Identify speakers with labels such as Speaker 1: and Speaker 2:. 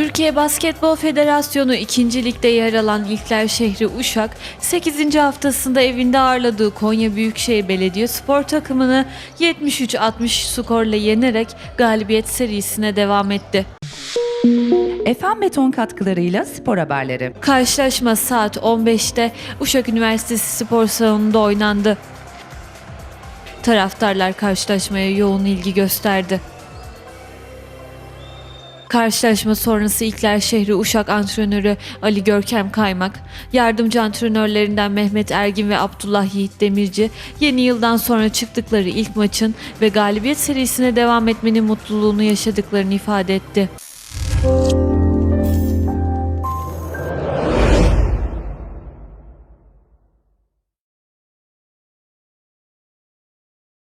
Speaker 1: Türkiye Basketbol Federasyonu 2. Lig'de yer alan İlkler şehri Uşak, 8. haftasında evinde ağırladığı Konya Büyükşehir Belediye Spor takımını 73-60 skorla yenerek galibiyet serisine devam etti.
Speaker 2: Efem Beton katkılarıyla spor haberleri.
Speaker 1: Karşılaşma saat 15'te Uşak Üniversitesi Spor Salonu'nda oynandı. Taraftarlar karşılaşmaya yoğun ilgi gösterdi. Karşılaşma sonrası İlkler Şehri Uşak antrenörü Ali Görkem Kaymak, yardımcı antrenörlerinden Mehmet Ergin ve Abdullah Yiğit Demirci, yeni yıldan sonra çıktıkları ilk maçın ve galibiyet serisine devam etmenin mutluluğunu yaşadıklarını ifade etti.